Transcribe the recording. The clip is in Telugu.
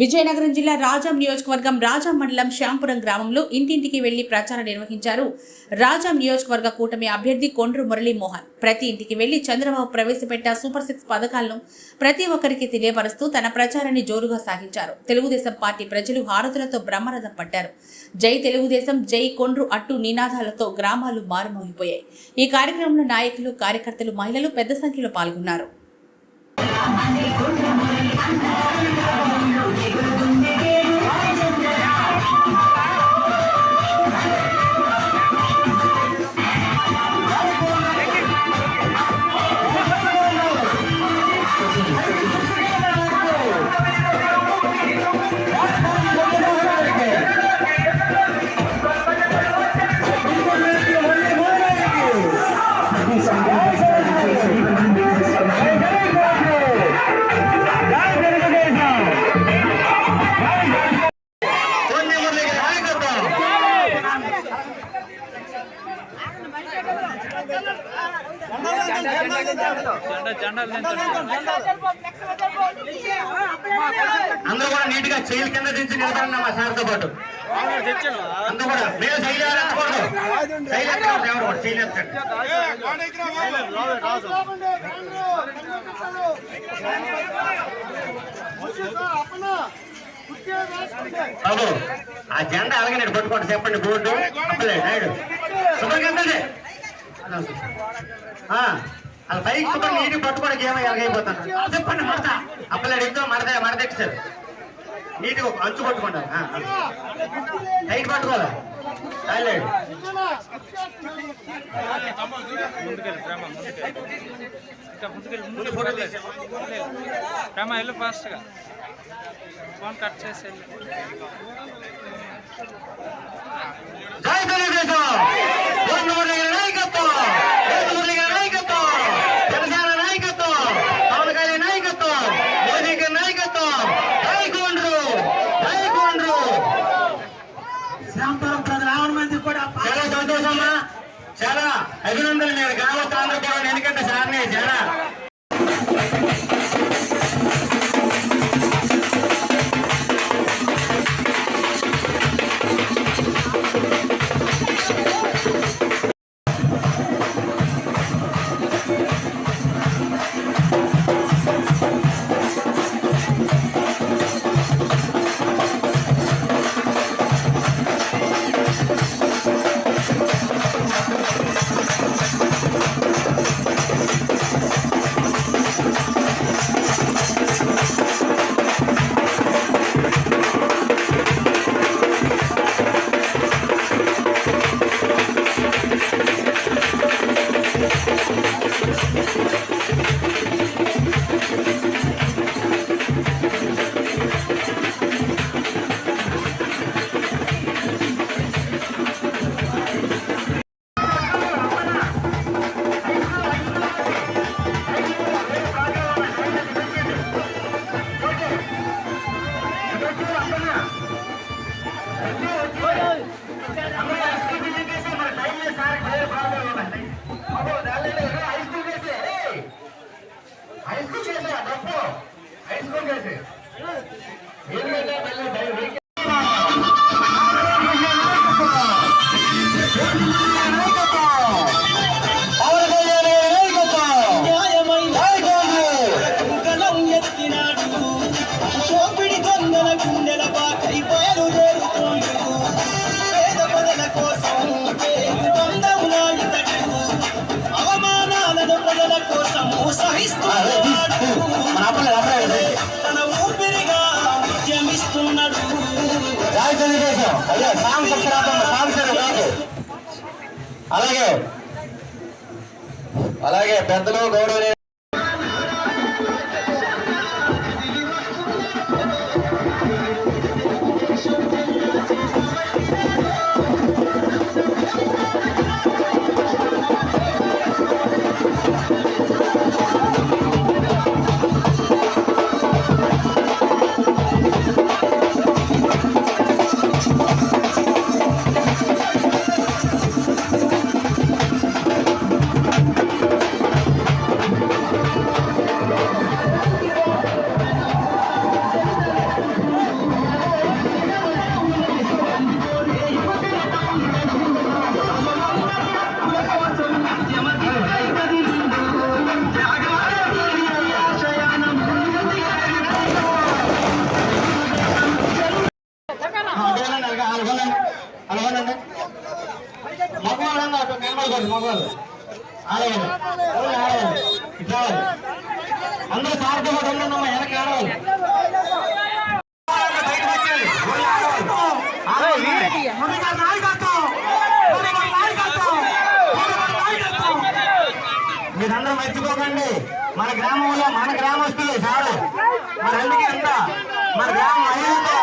విజయనగరం జిల్లా రాజాం నియోజకవర్గం రాజాం మండలం శ్యాంపురం గ్రామంలో ఇంటింటికి వెళ్ళి ప్రచారం నిర్వహించారు. రాజాం నియోజకవర్గ కూటమి అభ్యర్థి కొండ్రు మురళీమోహన్. ప్రతి ఇంటికి వెళ్ళి చంద్రబాబు ప్రవేశపెట్టిన సూపర్ సిక్స్ పథకాలను ప్రతి ఒక్కరికి తెలియపరుస్తూ తన ప్రచారాన్ని జోరుగా సాగించారు. తెలుగుదేశం పార్టీ ప్రజలు హారతులతో బ్రహ్మరథం పట్టారు. జై తెలుగుదేశం జై కొండ్రు అట్టు నినాదాలతో గ్రామాలు మారుమోగిపోయాయి. ఈ కార్యక్రమంలో నాయకులు కార్యకర్తలు మహిళలు పెద్ద సంఖ్యలో పాల్గొన్నారు. అందరూ కూడా నీట్గా చైల్ కింద దించి నిలబడినా మా సార్తో పాటు. అందరూ కూడా మేము శైలి ఎత్తకూడదు శైలి ఎత్తకూడదు ఎవరు కూడా శైలి ఎత్తండి బాబు ఆ జెండా అలాగే నేను పట్టుకోండి చెప్పండి బోర్డు. అప్పలేదు నాయుడు. శుభ్రంగా అలా పైకి శుభ్రం నీటి పట్టుకోవడానికి ఏమో ఎలాగైపోతాను చెప్పండి మడత. అప్పలే ఇద్దాం మడత మడతెట్టారు నీటిగా అంచు పట్టుకోండి ఆ, ఆ. టైట్ పట్టుకోవాలి? ముందుకు ఫోటో వెళ్ళి. ప్రేమ వెళ్ళు ఫాస్ట్గా ఫోన్ కట్ చేసి వెళ్ళు. జై తెలుగుదేశం! చాలా అభినందనలు నేను గ్రామస్తులందరూ গেছে అలాగే. అలాగే పెద్దలు గౌరవ అందరూ ముందుగా నాయకత్వం. ముందుగా మీరందరూ మర్చిపోకండి మన గ్రామంలో మన గ్రామస్తులు చాలు మన అందుకే అంతా మన గ్రామం మహిళలతో